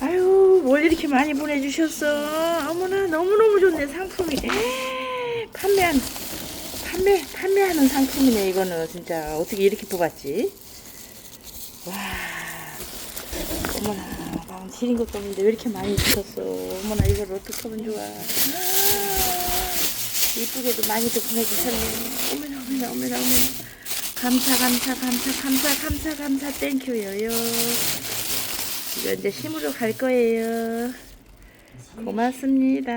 아유, 뭘 이렇게 많이 보내주셨어. 어머나, 너무너무 좋네, 상품이. 에이, 판매한, 판매, 판매하는 상품이네, 이거는. 진짜. 어떻게 이렇게 뽑았지? 와. 어머나, 난 지린 것도 없는데 왜 이렇게 많이 주셨어. 어머나, 이걸 어떻게 하면 좋아. 이쁘게도 많이도 보내주셨네. 어머나, 어머나, 어머나, 어머나. 감사, 감사, 감사, 감사, 감사, 감사, 땡큐요요. 이거 이제 심으러 갈 거예요. 고맙습니다.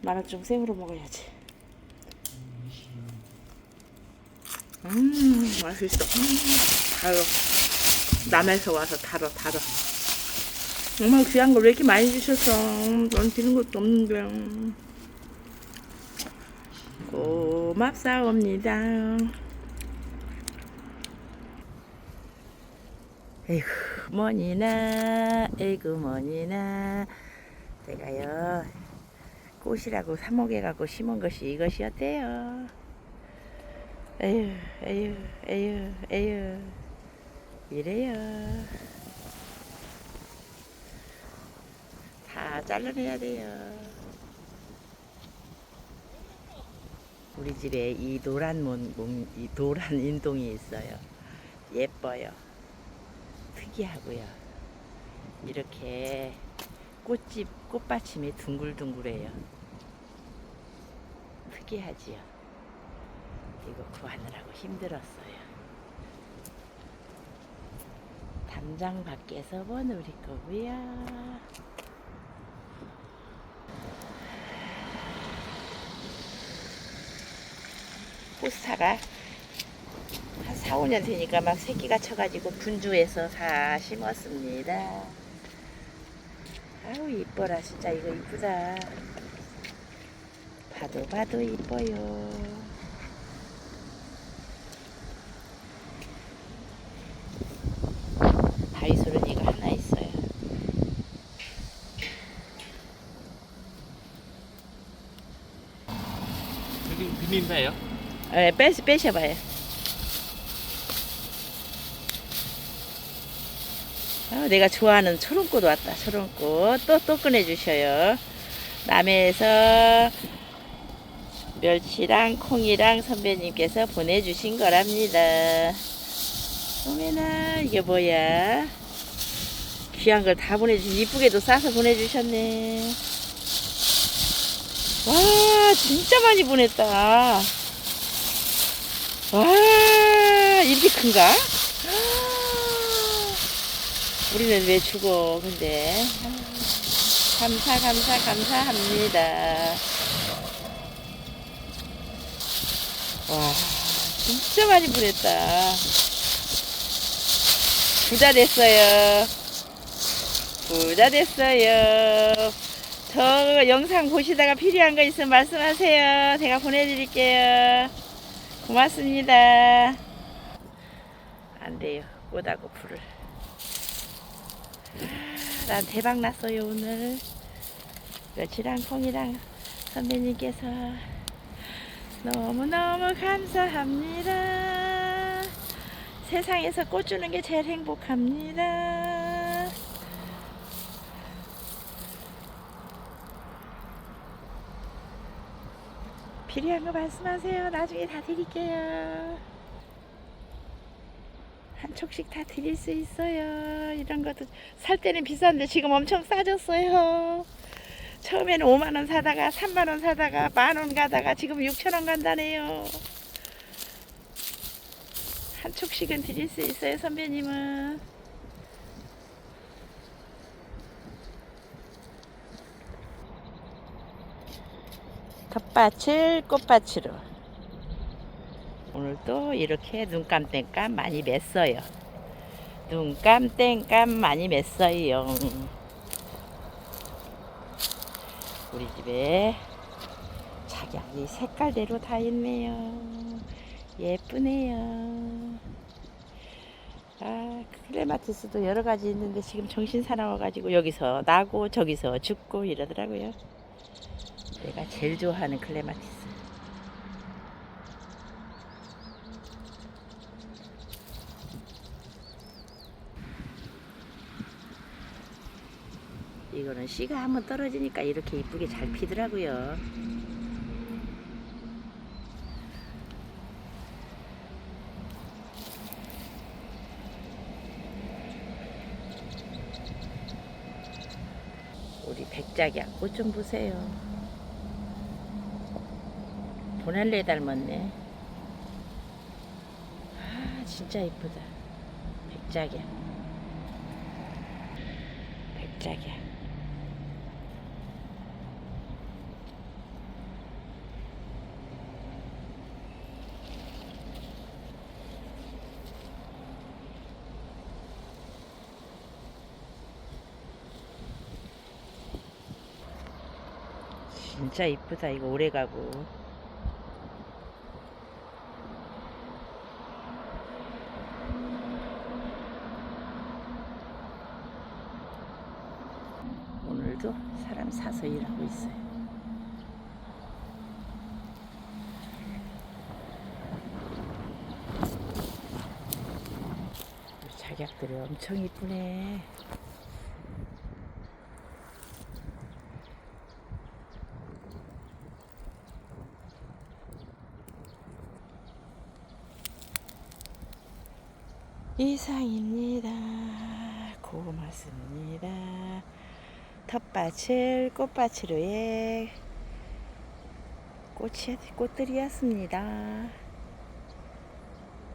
마라좀 생으로 먹어야지. 음, 맛있어. 음, 달어. 남에서 와서 달어, 달어. 정말 귀한 걸 왜 이렇게 많이 주셔서. 넌 드는 것도 없는데. 고맙사옵니다. 에이구, 뭐니나, 에이구, 뭐니나. 제가요, 꽃이라고 사목해갖고 심은 것이 이것이었대요. 에휴, 에휴, 에휴, 에휴. 이래요. 다 잘라내야 돼요. 우리 집에 이 노란 문, 문- 이 노란 인동이 있어요. 예뻐요. 특이하고요. 이렇게 꽃집 꽃받침이 둥글둥글해요. 특이하지요. 이거 구하느라고 힘들었어요. 담장 밖에서 본 우리 거고요. 포스타가 한 4, 5년 되니까 막 새끼가 쳐가지고 분주해서 다 심었습니다. 아우 이뻐라 진짜 이거 이쁘다. 봐도 봐도 이뻐요. 다이소는 이거 하나 있어요. 여기 비린내요? 네, 빼, 빼셔봐요. 아, 내가 좋아하는 초롱꽃 왔다. 초롱꽃 또 또 꺼내 주셔요. 남해에서 멸치랑 콩이랑 선배님께서 보내주신 거랍니다. 어메나 이게 뭐야? 귀한 걸 다 보내주신 이쁘게도 싸서 보내주셨네. 와 진짜 많이 보냈다. 와 이렇게 큰가? 우리는 왜 죽어 근데? 감사 감사 감사합니다. 와 진짜 많이 보냈다. 부자 됐어요. 부자 됐어요. 저 영상 보시다가 필요한 거 있으면 말씀하세요. 제가 보내드릴게요. 고맙습니다. 안 돼요. 꽃하고 풀을 난 대박 났어요 오늘. 멸치랑 콩이랑 선배님께서 너무너무 감사합니다. 세상에서 꽃 주는 게 제일 행복합니다. 필요한 거 말씀하세요. 나중에 다 드릴게요 한 촉씩 다 드릴 수 있어요. 이런 것도 살 때는 비싼데 지금 엄청 싸졌어요. 처음에는 5만 원 사다가 3만 원 사다가 만 원 가다가 지금 6천 원 간다네요. 한 촉씩은 드릴 수 있어요, 선배님은. 텃밭을 꽃밭으로. 오늘도 이렇게 눈감 땡감 많이 맸어요. 눈감 땡감 많이 맸어요. 우리 집에 작약이 색깔대로 다 있네요. 예쁘네요. 아, 클레마티스도 여러 가지 있는데 지금 정신 사나워가지고 여기서 나고 저기서 죽고 이러더라고요. 내가 제일 좋아하는 클레마티스. 이거는 씨가 한번 떨어지니까 이렇게 이쁘게 잘 피더라고요. 우리 백작이야 꽃좀 보세요. 보날레 닮았네. 아 진짜 이쁘다. 백작이야. 백작이야. 진짜 이쁘다. 이거 오래 가고. 오늘도 사람 사서 일하고 있어요. 작약들이 엄청 이쁘네. 이상입니다. 고맙습니다. 텃밭을 꽃밭으로의 꽃이, 꽃들이었습니다.